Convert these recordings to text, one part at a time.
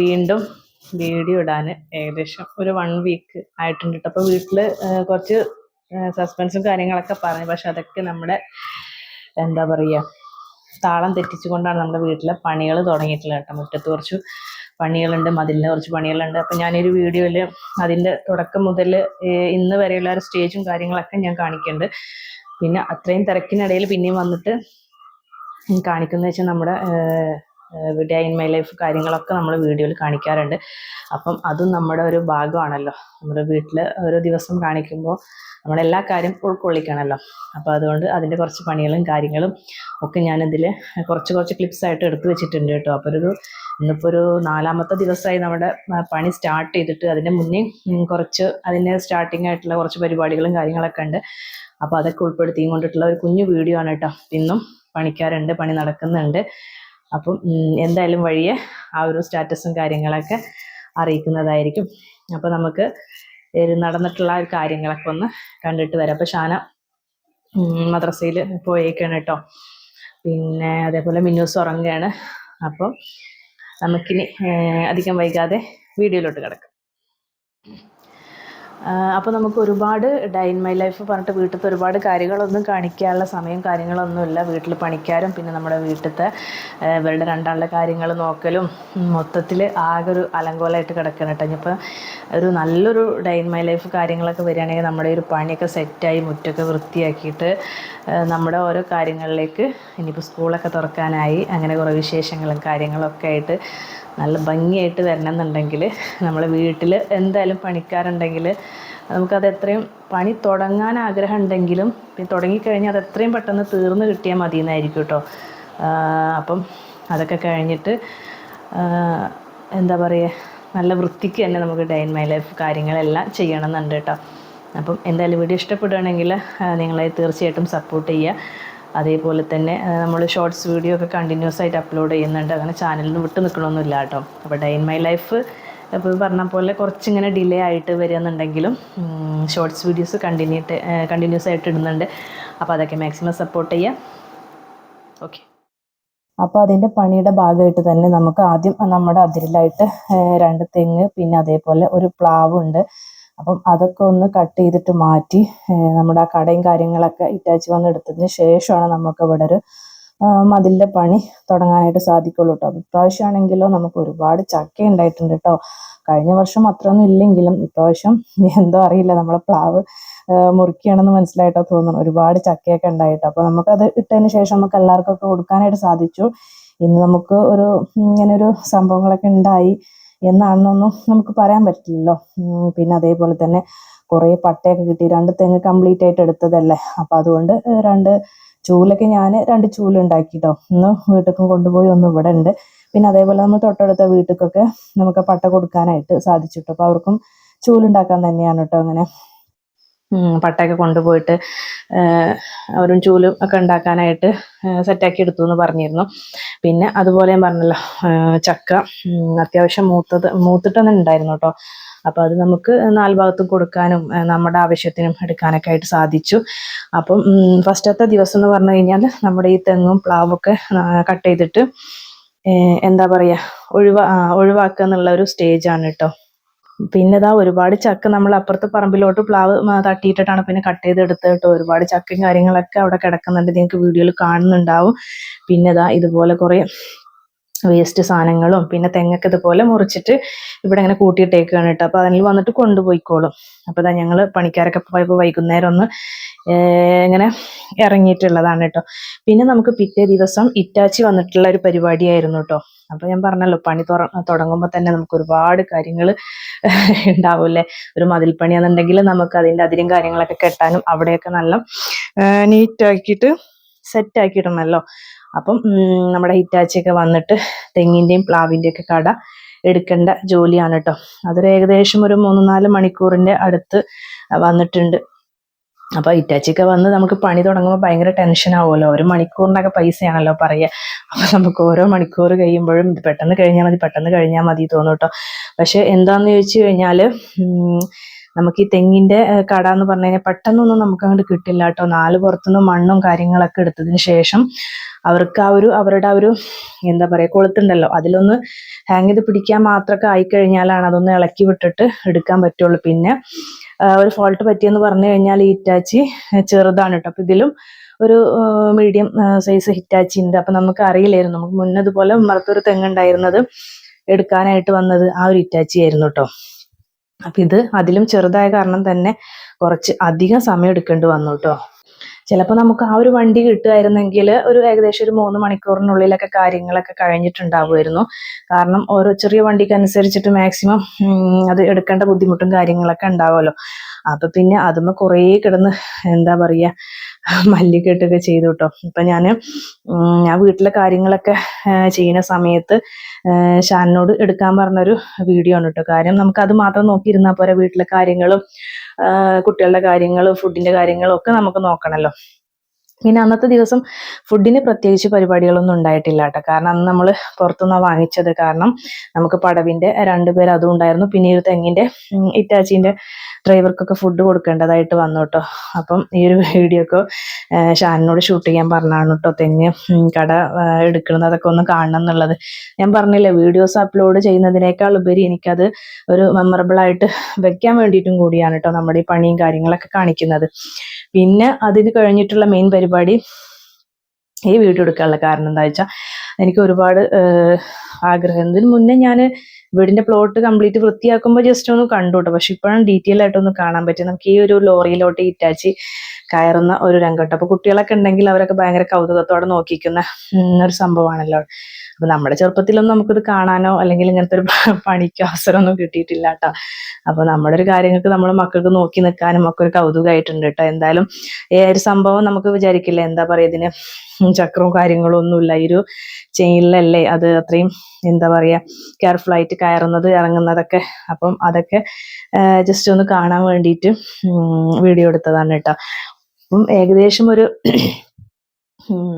വീണ്ടും വീഡിയോ ഇടാൻ ഏകദേശം ഒരു വൺ വീക്ക് ആയിട്ടുണ്ട് കേട്ടോ അപ്പോൾ വീട്ടിൽ കുറച്ച് സസ്പെൻസും കാര്യങ്ങളൊക്കെ പറഞ്ഞു. പക്ഷെ അതൊക്കെ നമ്മുടെ എന്താ പറയുക താളം തെറ്റിച്ചുകൊണ്ടാണ് നമ്മുടെ വീട്ടിലെ പണികൾ തുടങ്ങിയിട്ടുള്ളത് കേട്ടോ മുറ്റത്ത് കുറച്ച് പണികളുണ്ട് മതിലിന് കുറച്ച് പണികളുണ്ട്. അപ്പം ഞാനൊരു വീഡിയോയിൽ അതിന്റെ തുടക്കം മുതൽ ഇന്ന് വരെയുള്ള ഒരു സ്റ്റേജും കാര്യങ്ങളൊക്കെ ഞാൻ കാണിക്കുന്നുണ്ട്. പിന്നെ അത്രയും തിരക്കിനിടയിൽ പിന്നെയും വന്നിട്ട് കാണിക്കുന്നത് വെച്ചാൽ നമ്മുടെ ഡേ ഇൻ മൈ ലൈഫ് കാര്യങ്ങളൊക്കെ നമ്മൾ വീഡിയോയിൽ കാണിക്കാറുണ്ട്. അപ്പം അതും നമ്മുടെ ഒരു ഭാഗമാണല്ലോ. നമ്മുടെ വീട്ടിൽ ഓരോ ദിവസം കാണിക്കുമ്പോൾ നമ്മളെല്ലാ കാര്യം ഉൾക്കൊള്ളിക്കണമല്ലോ അപ്പോൾ അതുകൊണ്ട് അതിന്റെ കുറച്ച് പണികളും കാര്യങ്ങളും ഒക്കെ ഞാനിതിൽ കുറച്ച് കുറച്ച് ക്ലിപ്സ് ആയിട്ട് എടുത്തു വെച്ചിട്ടുണ്ട് കേട്ടോ. അപ്പോൾ ഒരു ഇന്നിപ്പോൾ ഒരു നാലാമത്തെ ദിവസമായി നമ്മുടെ പണി സ്റ്റാർട്ട് ചെയ്തിട്ട് അതിന്റെ മുന്നേ കുറച്ച് അതിന്റെ സ്റ്റാർട്ടിംഗ് ആയിട്ടുള്ള കുറച്ച് പരിപാടികളും കാര്യങ്ങളൊക്കെ ഉണ്ട്. അപ്പോൾ അതൊക്കെ ഉൾപ്പെടുത്തിയും കൊണ്ടിട്ടുള്ള ഒരു കുഞ്ഞു വീഡിയോ ആണ് കേട്ടോ. ഇന്നും പണിക്കാരുണ്ട് പണി നടക്കുന്നുണ്ട്. അപ്പം എന്തായാലും വഴിയെ ആ ഒരു സ്റ്റാറ്റസും കാര്യങ്ങളൊക്കെ അറിയിക്കുന്നതായിരിക്കും. അപ്പോൾ നമുക്ക് നടന്നിട്ടുള്ള കാര്യങ്ങളൊക്കെ ഒന്ന് കണ്ടിട്ട് വരാം. അപ്പോൾ ഷാന മദ്രസയിൽ പോയേക്കാണ് കേട്ടോ പിന്നെ അതേപോലെ മിന്നൂസ് ഉറങ്ങുകയാണ്. അപ്പോൾ നമുക്കിനി അധികം വൈകാതെ വീഡിയോയിലോട്ട് കിടക്കാം. അപ്പോൾ നമുക്ക് ഒരുപാട് ഡൈൻ മൈ ലൈഫ് പറഞ്ഞിട്ട് വീട്ടിലത്തെ ഒരുപാട് കാര്യങ്ങളൊന്നും കാണിക്കാനുള്ള സമയം കാര്യങ്ങളൊന്നുമില്ല. വീട്ടിൽ പണിക്കാരും പിന്നെ നമ്മുടെ വീട്ടിലത്തെ ഇവരുടെ രണ്ടാളുടെ കാര്യങ്ങൾ നോക്കലും മൊത്തത്തിൽ ആകെ ഒരു അലങ്കോലമായിട്ട് കിടക്കണം കേട്ടോ. ഇനിയിപ്പോൾ ഒരു നല്ലൊരു ഡൈൻ മൈ ലൈഫ് കാര്യങ്ങളൊക്കെ വരികയാണെങ്കിൽ നമ്മുടെ ഒരു പണിയൊക്കെ സെറ്റായി മുറ്റൊക്കെ വൃത്തിയാക്കിയിട്ട് നമ്മുടെ ഓരോ കാര്യങ്ങളിലേക്ക് ഇനിയിപ്പോൾ സ്കൂളൊക്കെ തുറക്കാനായി അങ്ങനെ കുറേ വിശേഷങ്ങളും കാര്യങ്ങളൊക്കെ ആയിട്ട് നല്ല ഭംഗിയായിട്ട് വരണം എന്നുണ്ടെങ്കിൽ നമ്മളെ വീട്ടിൽ എന്തായാലും പണിക്കാരുണ്ടെങ്കിൽ നമുക്കത് എത്രയും പണി തുടങ്ങാൻ ആഗ്രഹം ഉണ്ടെങ്കിലും പിന്നെ തുടങ്ങിക്കഴിഞ്ഞാൽ അത് എത്രയും പെട്ടെന്ന് തീർന്നു കിട്ടിയാൽ മതി എന്നായിരിക്കും കേട്ടോ അപ്പം അതൊക്കെ കഴിഞ്ഞിട്ട് എന്താ പറയുക നല്ല വൃത്തിക്ക് തന്നെ നമുക്ക് ഡേ ഇൻ മൈ ലൈഫ് കാര്യങ്ങളെല്ലാം ചെയ്യണമെന്നുണ്ട് കേട്ടോ. അപ്പം എന്തായാലും വീഡിയോ ഇഷ്ടപ്പെടുകയാണെങ്കിൽ നിങ്ങളെ തീർച്ചയായിട്ടും സപ്പോർട്ട് ചെയ്യുക. അതേപോലെ തന്നെ നമ്മൾ ഷോർട്സ് വീഡിയോ ഒക്കെ കണ്ടിന്യൂസ് ആയിട്ട് അപ്ലോഡ് ചെയ്യുന്നുണ്ട്. അങ്ങനെ ചാനലിൽ നിന്ന് വിട്ട് നിൽക്കണമൊന്നുമില്ല കേട്ടോ. അപ്പോൾ ഡൈൻ മൈ ലൈഫ് ഇപ്പോൾ പറഞ്ഞ പോലെ കുറച്ചിങ്ങനെ ഡിലേ ആയിട്ട് വരികയെന്നുണ്ടെങ്കിലും ഷോർട്സ് വീഡിയോസ് കണ്ടിന്യൂ കണ്ടിന്യൂസ് ആയിട്ട് ഇടുന്നുണ്ട്. അപ്പോൾ അതൊക്കെ മാക്സിമം സപ്പോർട്ട് ചെയ്യുക ഓക്കെ അപ്പോൾ അതിന്റെ പണിയുടെ ഭാഗമായിട്ട് തന്നെ നമുക്ക് ആദ്യം നമ്മുടെ അതിരിലായിട്ട് രണ്ട് തെങ്ങ് പിന്നെ അതേപോലെ ഒരു പ്ലാവ് ഉണ്ട് അപ്പം അതൊക്കെ ഒന്ന് കട്ട് ചെയ്തിട്ട് മാറ്റി നമ്മുടെ ആ കടയും കാര്യങ്ങളൊക്കെ ഇറ്റാച്ച് വന്ന് എടുത്തതിന് ശേഷമാണ് നമുക്ക് ഇവിടെ ഒരു മതിലിന്റെ പണി തുടങ്ങാനായിട്ട് സാധിക്കുള്ളൂ കേട്ടോ. ഇപ്രാവശ്യമാണെങ്കിലോ നമുക്ക് ഒരുപാട് ചക്ക ഉണ്ടായിട്ടുണ്ട് കേട്ടോ. കഴിഞ്ഞ വർഷം അത്രയൊന്നും ഇല്ലെങ്കിലും ഇപ്രാവശ്യം എന്തോ അറിയില്ല. നമ്മളെ പ്ലാവ് മുറിക്കുകയാണെന്ന് മനസ്സിലായിട്ടോ തോന്നുന്നു. ഒരുപാട് ചക്കയൊക്കെ ഉണ്ടായിട്ടോ. അപ്പോൾ നമുക്കത് ഇട്ടതിന് ശേഷം നമുക്ക് എല്ലാവർക്കൊക്കെ കൊടുക്കാനായിട്ട് സാധിച്ചു. ഇന്ന് നമുക്ക് ഒരു ഇങ്ങനെ ഒരു സംഭവങ്ങളൊക്കെ ഉണ്ടായി. എന്നാണെന്നൊന്നും നമുക്ക് പറയാൻ പറ്റില്ലല്ലോ. പിന്നെ അതേപോലെ തന്നെ കുറേ പട്ടയൊക്കെ കിട്ടി. രണ്ട് തെങ്ങ് കംപ്ലീറ്റ് ആയിട്ട് എടുത്തതല്ലേ? അപ്പം അതുകൊണ്ട് രണ്ട് ചൂലൊക്കെ ഞാൻ രണ്ട് ചൂൽ ഉണ്ടാക്കിട്ടോ. ഒന്ന് വീട്ടിലേക്കും കൊണ്ടുപോയി ഒന്ന് ഇവിടെ ഉണ്ട്. പിന്നെ അതേപോലെ നമ്മൾ തൊട്ടടുത്ത വീട്ടിലേക്കൊക്കെ നമുക്ക് പട്ട കൊടുക്കാനായിട്ട് സാധിച്ചിട്ടു. അപ്പോൾ അവർക്കും ചൂലുണ്ടാക്കാൻ തന്നെയാണ് കേട്ടോ അങ്ങനെ. പട്ടയൊക്കെ കൊണ്ടുപോയിട്ട് അവരും ചൂലും ഒക്കെ ഉണ്ടാക്കാനായിട്ട് സെറ്റാക്കി എടുത്തു എന്ന് പറഞ്ഞിരുന്നു. പിന്നെ അതുപോലെ ഞാൻ പറഞ്ഞല്ലോ ചക്ക അത്യാവശ്യം മൂത്തത് മൂത്തിട്ടൊന്നും ഉണ്ടായിരുന്നു കേട്ടോ. അപ്പോൾ അത് നമുക്ക് നാല് ഭാഗത്തും കൊടുക്കാനും നമ്മുടെ ആവശ്യത്തിനും എടുക്കാനൊക്കെ ആയിട്ട് സാധിച്ചു. അപ്പം ഫസ്റ്റത്തെ ദിവസം എന്ന് പറഞ്ഞു കഴിഞ്ഞാൽ നമ്മുടെ ഈ തെങ്ങും പ്ലാവൊക്കെ കട്ട് ചെയ്തിട്ട് എന്താ പറയുക ഒഴിവാ ഒഴിവാക്കുക എന്നുള്ള ഒരു സ്റ്റേജാണ് കേട്ടോ. പിന്നെ ഇതാ ഒരുപാട് ചക്ക നമ്മൾ അപ്പുറത്തെ പറമ്പിലോട്ട് പ്ലാവ് തട്ടിയിട്ടിട്ടാണ് പിന്നെ കട്ട് ചെയ്തെടുത്ത് കേട്ടോ. ഒരുപാട് ചക്കയും കാര്യങ്ങളൊക്കെ അവിടെ കിടക്കുന്നുണ്ട്. നിങ്ങൾക്ക് വീഡിയോയിൽ കാണുന്നുണ്ടാവും. പിന്നെ ഇതാ ഇതുപോലെ കുറേ വേസ്റ്റ് സാധനങ്ങളും പിന്നെ തെങ്ങൊക്കെ ഇതുപോലെ മുറിച്ചിട്ട് ഇവിടെ ഇങ്ങനെ കൂട്ടിയിട്ടേക്കാണ് കേട്ടോ. അപ്പോൾ അതിൽ വന്നിട്ട് കൊണ്ടുപോയിക്കോളും. അപ്പോൾ ഇതാ ഞങ്ങൾ പണിക്കാരൊക്കെ പോയപ്പോൾ വൈകുന്നേരം ഒന്ന് ഇങ്ങനെ ഇറങ്ങിയിട്ടുള്ളതാണ് കേട്ടോ. പിന്നെ നമുക്ക് പിറ്റേ ദിവസം ഇറ്റാച്ചി വന്നിട്ടുള്ള ഒരു പരിപാടിയായിരുന്നു കേട്ടോ. അപ്പോൾ ഞാൻ പറഞ്ഞല്ലോ പണി തുറ തുടങ്ങുമ്പോൾ തന്നെ നമുക്ക് ഒരുപാട് കാര്യങ്ങൾ ഉണ്ടാവൂലേ ഒരു മതിൽ പണിയാന്നുണ്ടെങ്കിൽ നമുക്ക് അതിന്റെ അതിരും കാര്യങ്ങളൊക്കെ കെട്ടാനും അവിടെയൊക്കെ നല്ല നീറ്റ് സെറ്റ് ആക്കിയിടണമല്ലോ അപ്പം നമ്മുടെ ഹിറ്റാച്ചിയൊക്കെ വന്നിട്ട് തെങ്ങിന്റെയും പ്ലാവിന്റെയും ഒക്കെ കട എടുക്കേണ്ട ജോലിയാണ് കേട്ടോ അതൊരു ഏകദേശം ഒരു മൂന്ന് നാല് മണിക്കൂറിന്റെ അടുത്ത് വന്നിട്ടുണ്ട്. അപ്പോൾ ഇറ്റാച്ചിയൊക്കെ വന്ന് നമുക്ക് പണി തുടങ്ങുമ്പോൾ ഭയങ്കര ടെൻഷൻ ആവുമല്ലോ. ഒരു മണിക്കൂറിനൊക്കെ പൈസയാണല്ലോ പറയുക. അപ്പോൾ നമുക്ക് ഓരോ മണിക്കൂർ കഴിയുമ്പോഴും പെട്ടെന്ന് കഴിഞ്ഞാൽ മതി പെട്ടെന്ന് കഴിഞ്ഞാൽ മതി തോന്നും കേട്ടോ പക്ഷേ എന്താന്ന് ചോദിച്ചു കഴിഞ്ഞാൽ നമുക്ക് ഈ തെങ്ങിന്റെ കട എന്ന് പറഞ്ഞു കഴിഞ്ഞാൽ പെട്ടെന്നൊന്നും നമുക്ക് അങ്ങോട്ട് കിട്ടില്ല കേട്ടോ. നാല് പുറത്തുനിന്ന് മണ്ണും കാര്യങ്ങളൊക്കെ എടുത്തതിന് ശേഷം അവർക്ക് ആ ഒരു അവരുടെ ആ ഒരു എന്താ പറയുക കൊളുത്തുണ്ടല്ലോ. അതിലൊന്ന് ഹാങ് ചെയ്ത് പിടിക്കാൻ മാത്രമൊക്കെ ആയിക്കഴിഞ്ഞാലാണ് അതൊന്ന് ഇളക്കി വിട്ടിട്ട് എടുക്കാൻ പറ്റുള്ളൂ. പിന്നെ ഒരു ഫോൾട്ട് പറ്റിയെന്ന് പറഞ്ഞു കഴിഞ്ഞാൽ ഈ ഹിറ്റാച്ചി ചെറുതാണ് കേട്ടോ. അപ്പം ഇതിലും ഒരു മീഡിയം സൈസ് ഹിറ്റാച്ചി ഉണ്ട്. അപ്പം നമുക്ക് അറിയില്ലായിരുന്നു നമുക്ക് മുന്നതുപോലെ മറത്തൊരു തെങ്ങുണ്ടായിരുന്നത് എടുക്കാനായിട്ട് വന്നത് ആ ഒരു ഹിറ്റാച്ചി ആയിരുന്നു കേട്ടോ. അപ്പം ഇത് അതിലും ചെറുതായ കാരണം തന്നെ കുറച്ച് അധികം സമയം എടുക്കേണ്ടി വന്നു കേട്ടോ ചിലപ്പോൾ നമുക്ക് ആ ഒരു വണ്ടി കിട്ടുമായിരുന്നെങ്കിൽ ഒരു ഏകദേശം ഒരു മൂന്ന് മണിക്കൂറിനുള്ളിലൊക്കെ കാര്യങ്ങളൊക്കെ കഴിഞ്ഞിട്ടുണ്ടാവുമായിരുന്നു. കാരണം ഓരോ ചെറിയ വണ്ടിക്ക് അനുസരിച്ചിട്ട് മാക്സിമം അത് എടുക്കേണ്ട ബുദ്ധിമുട്ടും കാര്യങ്ങളൊക്കെ ഉണ്ടാവുമല്ലോ. അപ്പം പിന്നെ അതുമ്മ കുറേ കിടന്ന് എന്താ പറയാ മല്ലിക്കെട്ടൊക്കെ ചെയ്തു കേട്ടോ ഇപ്പൊ ഞാൻ ഞാൻ വീട്ടിലെ കാര്യങ്ങളൊക്കെ ചെയ്യുന്ന സമയത്ത് ഷാനിനോട് എടുക്കാൻ പറഞ്ഞൊരു വീഡിയോ ആണ് കേട്ടോ കാര്യം നമുക്ക് അത് മാത്രം നോക്കിയിരുന്നാൽ പോരാ വീട്ടിലെ കാര്യങ്ങളും കുട്ടികളുടെ കാര്യങ്ങളും ഫുഡിന്റെ കാര്യങ്ങളും ഒക്കെ നമുക്ക് നോക്കണമല്ലോ പിന്നെ അന്നത്തെ ദിവസം ഫുഡിന് പ്രത്യേകിച്ച് പരിപാടികളൊന്നും ഉണ്ടായിട്ടില്ല കേട്ടോ. കാരണം അന്ന് നമ്മൾ പുറത്തുനിന്നാണ് വാങ്ങിച്ചത്. കാരണം നമുക്ക് പടവിന്റെ രണ്ടുപേർ അതും ഉണ്ടായിരുന്നു. പിന്നെ ഒരു തെങ്ങിന്റെ ഇറ്റാച്ചിന്റെ ഡ്രൈവർക്കൊക്കെ ഫുഡ് കൊടുക്കേണ്ടതായിട്ട് വന്നു കേട്ടോ. അപ്പം ഈ ഒരു വീഡിയോ ഒക്കെ ഷാനിനോട് ഷൂട്ട് ചെയ്യാൻ പറഞ്ഞാണ് കേട്ടോ തെങ്ങ് കട എടുക്കുന്നതൊക്കെ ഒന്ന് കാണണം എന്നുള്ളത്. ഞാൻ പറഞ്ഞില്ലേ വീഡിയോസ് അപ്ലോഡ് ചെയ്യുന്നതിനേക്കാൾ ഉപരി എനിക്കത് ഒരു മെമ്മറബിൾ ആയിട്ട് വെക്കാൻ വേണ്ടിയിട്ടും കൂടിയാണ് കേട്ടോ നമ്മുടെ ഈ പണിയും കാര്യങ്ങളൊക്കെ കാണിക്കുന്നത്. പിന്നെ അതിന് കഴിഞ്ഞിട്ടുള്ള മെയിൻ പരിപാടി ഈ വീഡിയോ എടുക്കാനുള്ള കാരണം എന്താ വെച്ചാൽ എനിക്ക് ഒരുപാട് ആഗ്രഹം. ഇതിന് മുന്നേ ഞാൻ വീടിന്റെ പ്ലോട്ട് കംപ്ലീറ്റ് വൃത്തിയാക്കുമ്പോൾ ജസ്റ്റ് ഒന്ന് കണ്ടു കേട്ടോ പക്ഷെ ഇപ്പോഴാണ് ഡീറ്റെയിൽ ആയിട്ടൊന്ന് കാണാൻ പറ്റും നമുക്ക് ഈ ഒരു ലോറിയിലോട്ട് ഇറ്റാച്ചി കയറുന്ന ഒരു രംഗം അപ്പൊ കുട്ടികളൊക്കെ ഉണ്ടെങ്കിൽ അവരൊക്കെ ഭയങ്കര കൗതുകത്തോടെ നോക്കിക്കുന്ന ഒരു സംഭവമാണല്ലോ. അപ്പൊ നമ്മുടെ ചെറുപ്പത്തിലൊന്നും നമുക്കിത് കാണാനോ അല്ലെങ്കിൽ ഇങ്ങനത്തെ ഒരു പണിക്ക് അവസരമൊന്നും കിട്ടിയിട്ടില്ല കേട്ടോ. അപ്പൊ നമ്മുടെ ഒരു കാര്യങ്ങൾക്ക് നമ്മൾ മക്കൾക്ക് നോക്കി നിൽക്കാനും ഒക്കെ ഒരു കൗതുകമായിട്ടുണ്ട് കേട്ടോ. എന്തായാലും ഏ ഒരു സംഭവം നമുക്ക് വിചാരിക്കില്ല? എന്താ പറയുക ഇതിന് ചക്രവും കാര്യങ്ങളും ഒന്നുമില്ല. ഈ ഒരു ചെയിനിലല്ലേ അത് അത്രയും എന്താ പറയാ കെയർഫുൾ ആയിട്ട് കയറുന്നത് ഇറങ്ങുന്നതൊക്കെ. അപ്പം അതൊക്കെ ജസ്റ്റ് ഒന്ന് കാണാൻ വേണ്ടിയിട്ട് വീഡിയോ എടുത്തതാണ് കേട്ടോ. അപ്പം ഏകദേശം ഒരു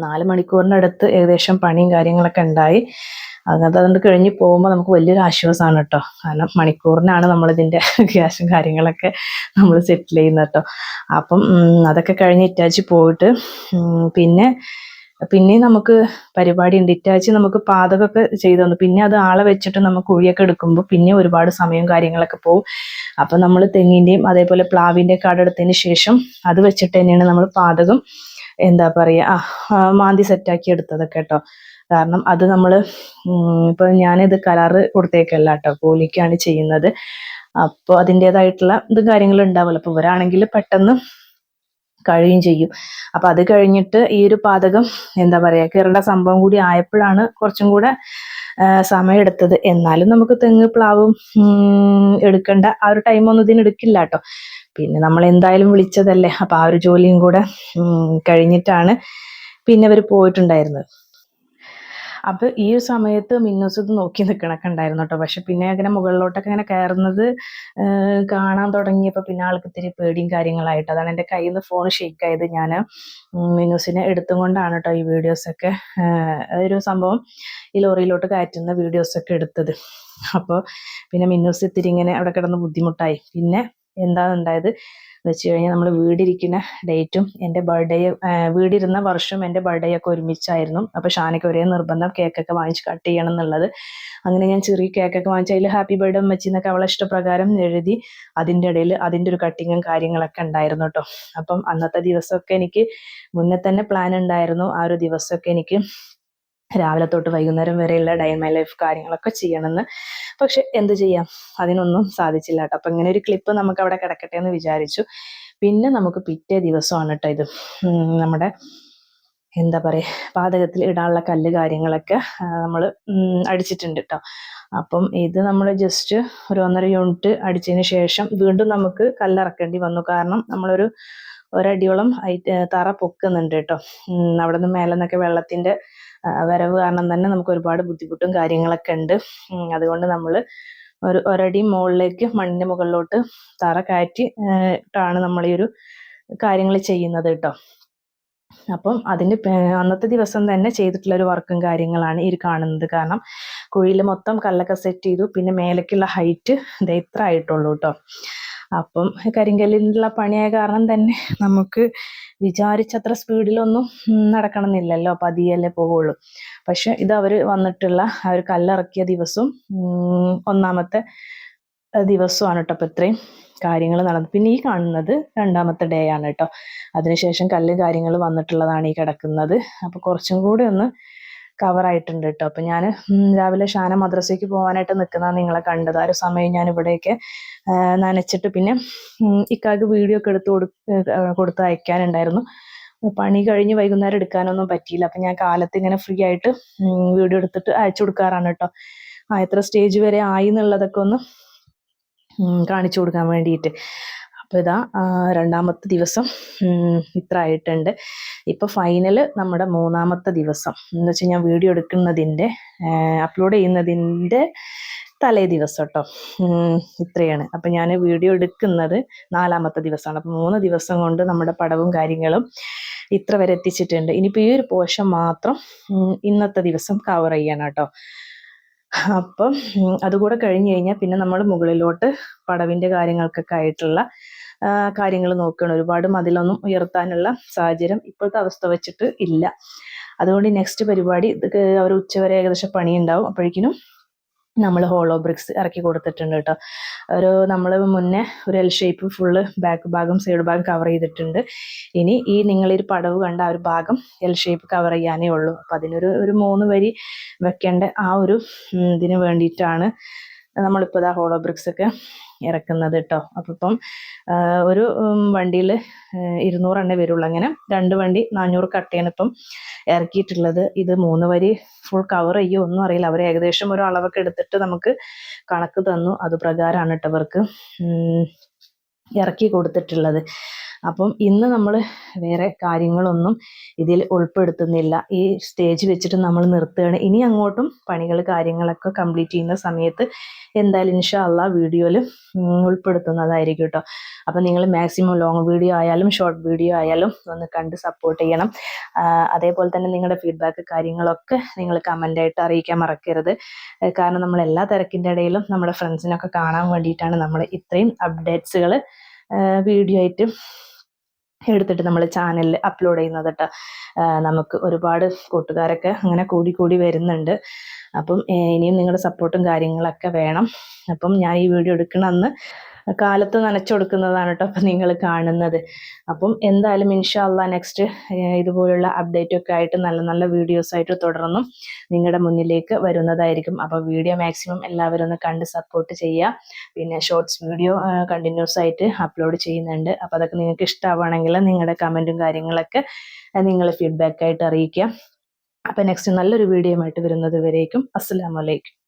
നാല് മണിക്കൂറിനടുത്ത് ഏകദേശം പണിയും കാര്യങ്ങളൊക്കെ ഉണ്ടായി. അങ്ങനത്തെ അതുകൊണ്ട് കഴിഞ്ഞ് പോകുമ്പോൾ നമുക്ക് വലിയൊരു ആശ്വാസമാണ് കേട്ടോ കാരണം മണിക്കൂറിനാണ് നമ്മളിതിന്റെ ക്യാഷും കാര്യങ്ങളൊക്കെ നമ്മൾ സെറ്റിൽ ചെയ്യുന്നത് കേട്ടോ അപ്പം അതൊക്കെ കഴിഞ്ഞ് ഇറ്റാച്ചി പോയിട്ട് പിന്നെ പിന്നെ നമുക്ക് പരിപാടി ഉണ്ട്. ഇറ്റാച്ചി നമുക്ക് പാചകമൊക്കെ ചെയ്തു തന്നു. പിന്നെ അത് ആളെ വെച്ചിട്ട് നമുക്ക് കുഴിയൊക്കെ എടുക്കുമ്പോൾ പിന്നെ ഒരുപാട് സമയവും കാര്യങ്ങളൊക്കെ പോകും അപ്പം നമ്മൾ തെങ്ങിന്റെയും അതേപോലെ പ്ലാവിന്റെ കടെടുത്തതിന് ശേഷം അത് വെച്ചിട്ട് തന്നെയാണ് നമ്മൾ പാചകം എന്താ പറയുക മാന്തി സെറ്റാക്കി എടുത്തതൊക്കെ കേട്ടോ കാരണം അത് നമ്മൾ ഇപ്പൊ ഞാനിത് കരാറ് കൊടുത്തേക്കല്ല കേട്ടോ കൂലിക്കാണ് ചെയ്യുന്നത്. അപ്പോൾ അതിന്റെതായിട്ടുള്ള ഇത് കാര്യങ്ങൾ ഉണ്ടാവുമല്ലോ അപ്പോൾ ഇവരാണെങ്കിൽ പെട്ടെന്ന് കഴിയും ചെയ്യും. അപ്പം അത് കഴിഞ്ഞിട്ട് ഈ ഒരു പാതകം എന്താ പറയുക കയറേണ്ട സംഭവം കൂടി ആയപ്പോഴാണ് കുറച്ചും കൂടെ സമയമെടുത്തത് എന്നാലും നമുക്ക് തെങ്ങ് പ്ലാവും എടുക്കേണ്ട. ആ ഒരു ടൈമൊന്നും ഇതിന് എടുക്കില്ല കേട്ടോ പിന്നെ നമ്മൾ എന്തായാലും വിളിച്ചതല്ലേ? അപ്പം ആ ഒരു ജോലിയും കൂടെ കഴിഞ്ഞിട്ടാണ് പിന്നെ അവർ പോയിട്ടുണ്ടായിരുന്നത്. അപ്പൊ ഈ ഒരു സമയത്ത് മിന്നൂസ് ഇത് നോക്കി നിൽക്കണൊക്കെ ഉണ്ടായിരുന്നു കേട്ടോ. പക്ഷെ പിന്നെ അങ്ങനെ മുകളിലോട്ടൊക്കെ ഇങ്ങനെ കയറുന്നത് കാണാൻ തുടങ്ങിയപ്പോൾ പിന്നെ ആൾക്ക് ഇത്തിരി പേടിയും കാര്യങ്ങളായിട്ട്. അതാണ് എന്റെ കയ്യിൽ നിന്ന് ഫോൺ ഷേക്ക് ആയത് ഞാൻ മിന്നൂസിനെ എടുത്തും കൊണ്ടാണ് കേട്ടോ ഈ വീഡിയോസൊക്കെ ഒരു സംഭവം ഈ ലോറിയിലോട്ട് കയറ്റുന്ന വീഡിയോസ് ഒക്കെ എടുത്തത്. അപ്പോൾ പിന്നെ മിന്നൂസ് ഇത്തിരി ഇങ്ങനെ അവിടെ കിടന്ന് ബുദ്ധിമുട്ടായി. പിന്നെ എന്താണ് ഉണ്ടായത്? എന്ന് വെച്ച് കഴിഞ്ഞാൽ നമ്മൾ വീടിരിക്കുന്ന ഡേറ്റും എന്റെ ബർത്ത്ഡേ വീടിരുന്ന വർഷവും എന്റെ ബർത്ത്ഡേ ഒക്കെ ഒരുമിച്ചായിരുന്നു. അപ്പോൾ ഷാനയ്ക്ക് ഒരേ നിർബന്ധം കേക്കൊക്കെ വാങ്ങിച്ച് കട്ട് ചെയ്യണം എന്നുള്ളത്. അങ്ങനെ ഞാൻ ചെറിയ കേക്കൊക്കെ വാങ്ങിച്ച് അതിൽ ഹാപ്പി ബർത്ത്ഡേ അമ്മച്ചി എന്നൊക്കെ അവളെ ഇഷ്ടപ്രകാരം എഴുതി അതിന്റെ ഇടയിൽ അതിന്റെ ഒരു കട്ടിങ്ങും കാര്യങ്ങളൊക്കെ ഉണ്ടായിരുന്നു കേട്ടോ അപ്പം അന്നത്തെ ദിവസമൊക്കെ എനിക്ക് മുന്നേ തന്നെ പ്ലാൻ ഉണ്ടായിരുന്നു. ആ ഒരു ദിവസമൊക്കെ എനിക്ക് രാവിലെ തൊട്ട് വൈകുന്നേരം വരെയുള്ള ഡേ മൈ ലൈഫ് കാര്യങ്ങളൊക്കെ ചെയ്യണമെന്ന്. പക്ഷെ എന്ത് ചെയ്യാം? അതിനൊന്നും സാധിച്ചില്ല കേട്ടോ. അപ്പം ഇങ്ങനെ ഒരു ക്ലിപ്പ് നമുക്ക് അവിടെ കിടക്കട്ടെ എന്ന് വിചാരിച്ചു. പിന്നെ നമുക്ക് പിറ്റേ ദിവസമാണ് കേട്ടോ ഇത്. നമ്മുടെ എന്താ പറയുക പാതകത്തിൽ ഇടാനുള്ള കല്ല് കാര്യങ്ങളൊക്കെ നമ്മൾ അടിച്ചിട്ടുണ്ട് കേട്ടോ. അപ്പം ഇത് നമ്മൾ ജസ്റ്റ് ഒരു ഒന്നര യൂണിറ്റ് അടിച്ചതിന് ശേഷം വീണ്ടും നമുക്ക് കല്ലിറക്കേണ്ടി വന്നു. കാരണം നമ്മളൊരു ഒരടിയോളം തറ പൊക്കുന്നുണ്ട് കേട്ടോ. അവിടെ നിന്ന് മേലെ നിന്നൊക്കെ വെള്ളത്തിന്റെ വരവ് കാരണം തന്നെ നമുക്ക് ഒരുപാട് ബുദ്ധിമുട്ടും കാര്യങ്ങളൊക്കെ ഉണ്ട്. അതുകൊണ്ട് നമ്മൾ ഒരു ഒരടി മുകളിലേക്ക് മണ്ണിന്റെ മുകളിലോട്ട് തറ കയറ്റി ഇട്ടാണ് നമ്മൾ ഈ ഒരു കാര്യങ്ങൾ ചെയ്യുന്നത് കേട്ടോ. അപ്പം അതിന് അന്നത്തെ ദിവസം തന്നെ ചെയ്തിട്ടുള്ള ഒരു വർക്കും കാര്യങ്ങളാണ് ഈ കാണുന്നത്. കാരണം കുഴിയിൽ മൊത്തം കല്ലൊക്കെ സെറ്റ് ചെയ്തു പിന്നെ മേലേക്കുള്ള ഹൈറ്റ് ഇത് ഇത്ര ആയിട്ടുള്ളൂ കേട്ടോ. അപ്പം കരിങ്കല്ലിനുള്ള പണിയായ കാരണം തന്നെ നമുക്ക് വിചാരിച്ചത്ര സ്പീഡിലൊന്നും നടക്കണമെന്നില്ലല്ലോ പതിയല്ലേ പോവുള്ളൂ. പക്ഷെ ഇത് അവർ വന്നിട്ടുള്ള അവർ കല്ലിറക്കിയ ദിവസം ഒന്നാമത്തെ ദിവസമാണ് കേട്ടോ അപ്പോൾ ഇത്രയും കാര്യങ്ങൾ നടന്നു പിന്നെ ഈ കാണുന്നത് രണ്ടാമത്തെ ഡേ ആണ് കേട്ടോ. അതിനുശേഷം കല്ല് കാര്യങ്ങൾ വന്നിട്ടുള്ളതാണ് ഈ കിടക്കുന്നത്. അപ്പോൾ കുറച്ചും കൂടി ഒന്ന് കവറായിട്ടുണ്ട് കേട്ടോ അപ്പം ഞാൻ രാവിലെ ഷാന മദ്രസയ്ക്ക് പോകാനായിട്ട് നിൽക്കുന്ന നിങ്ങളെ കണ്ടത്. ആ ഒരു സമയം ഞാൻ ഇവിടെയൊക്കെ നനച്ചിട്ട് പിന്നെ ഇക്കാക്ക് വീഡിയോ ഒക്കെ എടുത്ത് കൊടു കൊടുത്ത് അയക്കാനുണ്ടായിരുന്നു. പണി കഴിഞ്ഞ് വൈകുന്നേരം എടുക്കാനൊന്നും പറ്റിയില്ല. അപ്പം ഞാൻ കാലത്ത് ഇങ്ങനെ ഫ്രീ ആയിട്ട് വീഡിയോ എടുത്തിട്ട് അയച്ചു കൊടുക്കാറാണ് കേട്ടോ ആ എത്ര സ്റ്റേജ് വരെ ആയി എന്നുള്ളതൊക്കെ ഒന്ന് കാണിച്ചു കൊടുക്കാൻ വേണ്ടിയിട്ട്. അപ്പോൾ ഇതാ രണ്ടാമത്തെ ദിവസം ഇത്ര ആയിട്ടുണ്ട്. ഇപ്പോൾ ഫൈനൽ നമ്മുടെ മൂന്നാമത്തെ ദിവസം. എന്ന് വെച്ചാൽ ഞാൻ വീഡിയോ എടുക്കുന്നതിന്റെ അപ്ലോഡ് ചെയ്യുന്നതിന്റെ തലേ ദിവസം കേട്ടോ ഇത്രയാണ്. അപ്പം ഞാൻ വീഡിയോ എടുക്കുന്നത് നാലാമത്തെ ദിവസമാണ്. അപ്പം മൂന്ന് ദിവസം കൊണ്ട് നമ്മുടെ പടവും കാര്യങ്ങളും ഇത്ര വരെ എത്തിച്ചിട്ടുണ്ട്. ഇനിയിപ്പോൾ ഈ ഒരു പോഷൻ മാത്രം ഇന്നത്തെ ദിവസം കവർ ചെയ്യണം കേട്ടോ അപ്പം അതുകൂടെ കഴിഞ്ഞു കഴിഞ്ഞാൽ പിന്നെ നമ്മൾ മുകളിലോട്ട് പടവിന്റെ കാര്യങ്ങൾക്കൊക്കെ ആയിട്ടുള്ള കാര്യങ്ങൾ നോക്കണം. ഒരുപാട് മതിലൊന്നും ഉയർത്താനുള്ള സാഹചര്യം ഇപ്പോഴത്തെ അവസ്ഥ വെച്ചിട്ട് ഇല്ല. അതുകൊണ്ട് നെക്സ്റ്റ് പരിപാടി അവർ ഉച്ചവരെ ഏകദേശം പണിയുണ്ടാവും. അപ്പോഴേക്കിനും നമ്മൾ ഹോളോ ബ്രിക്സ് ഇറക്കി കൊടുത്തിട്ടുണ്ട് കേട്ടോ. ഒരു നമ്മൾ മുന്നേ ഒരു എൽ ഷേപ്പ് ഫുള്ള് ബാക്ക് ഭാഗം സൈഡ് ഭാഗം കവർ ചെയ്തിട്ടുണ്ട്. ഇനി ഈ നിങ്ങളൊരു പടവ് കണ്ട ആ ഒരു ഭാഗം എൽ ഷേപ്പ് കവർ ചെയ്യാനേ ഉള്ളൂ. അപ്പം അതിനൊരു ഒരു മൂന്ന് വരി വെക്കേണ്ട ആ ഒരു ഇതിന് വേണ്ടിയിട്ടാണ് നമ്മളിപ്പോൾ ഇതാ ഹോളോ ബ്രിക്സ് ഒക്കെ ഇറക്കുന്നത് കേട്ടോ അപ്പം ഇപ്പം ഒരു വണ്ടിയിൽ ഇരുന്നൂറെണ്ണേ വരുള്ളൂ അങ്ങനെ. രണ്ട് വണ്ടി നാനൂറ് കട്ടയാണ് ഇപ്പം ഇറക്കിയിട്ടുള്ളത്. ഇത് മൂന്ന് വരി ഫുൾ കവർ ചെയ്യോ? ഒന്നും അറിയില്ല. അവർ ഏകദേശം ഒരു അളവൊക്കെ എടുത്തിട്ട് നമുക്ക് കണക്ക് തന്നു. അത് പ്രകാരമാണ് കേട്ടോ ഇറക്കി കൊടുത്തിട്ടുള്ളത്. അപ്പം ഇന്ന് നമ്മൾ വേറെ കാര്യങ്ങളൊന്നും ഇതിൽ ഉൾപ്പെടുത്തുന്നില്ല. ഈ സ്റ്റേജ് വെച്ചിട്ട് നമ്മൾ നിർത്തുകയാണ്. ഇനി അങ്ങോട്ടും പണികൾ കാര്യങ്ങളൊക്കെ കംപ്ലീറ്റ് ചെയ്യുന്ന സമയത്ത് എന്തായാലും ഇൻഷാ അല്ല വീഡിയോയിൽ ഉൾപ്പെടുത്തുന്നതായിരിക്കും കേട്ടോ അപ്പം നിങ്ങൾ മാക്സിമം ലോങ് വീഡിയോ ആയാലും ഷോർട്ട് വീഡിയോ ആയാലും ഒന്ന് കണ്ട് സപ്പോർട്ട് ചെയ്യണം. അതേപോലെ തന്നെ നിങ്ങളുടെ ഫീഡ്ബാക്ക് കാര്യങ്ങളൊക്കെ നിങ്ങൾ കമന്റായിട്ട് അറിയിക്കാൻ മറക്കരുത്. കാരണം നമ്മൾ എല്ലാ തിരക്കിന്റെ ഇടയിലും നമ്മുടെ ഫ്രണ്ട്സിനൊക്കെ കാണാൻ വേണ്ടിയിട്ടാണ് നമ്മൾ ഇത്രയും അപ്ഡേറ്റ്സുകൾ വീഡിയോ ആയിട്ട് എടുത്തിട്ട് നമ്മൾ ചാനലിൽ അപ്ലോഡ് ചെയ്യുന്നത് കേട്ടോ നമുക്ക് ഒരുപാട് കൂട്ടുകാരൊക്കെ അങ്ങനെ കൂടി കൂടി വരുന്നുണ്ട്. അപ്പം ഇനിയും നിങ്ങളുടെ സപ്പോർട്ടും കാര്യങ്ങളൊക്കെ വേണം. അപ്പം ഞാൻ ഈ വീഡിയോ എടുക്കണ അന്ന് കാലത്ത് നനച്ചു കൊടുക്കുന്നതാണ് കേട്ടോ അപ്പം നിങ്ങൾ കാണുന്നത്. അപ്പം എന്തായാലും ഇൻഷാല്ല നെക്സ്റ്റ് ഇതുപോലുള്ള അപ്ഡേറ്റ് ഒക്കെ ആയിട്ട് നല്ല നല്ല വീഡിയോസ് ആയിട്ട് തുടർന്നും നിങ്ങളുടെ മുന്നിലേക്ക് വരുന്നതായിരിക്കും. അപ്പോൾ വീഡിയോ മാക്സിമം എല്ലാവരും ഒന്ന് കണ്ട് സപ്പോർട്ട് ചെയ്യുക. പിന്നെ ഷോർട്സ് വീഡിയോ കണ്ടിന്യൂസ് ആയിട്ട് അപ്ലോഡ് ചെയ്യുന്നുണ്ട്. അപ്പോൾ അതൊക്കെ നിങ്ങൾക്ക് ഇഷ്ടമാവുകയാണെങ്കിൽ നിങ്ങളുടെ കമന്റും കാര്യങ്ങളൊക്കെ നിങ്ങൾ ഫീഡ്ബാക്ക് ആയിട്ട് അറിയിക്കുക. അപ്പോൾ നെക്സ്റ്റ് നല്ലൊരു വീഡിയോ ആയിട്ട് വരുന്നത് വരേക്കും. അസ്സാം വലൈക്കും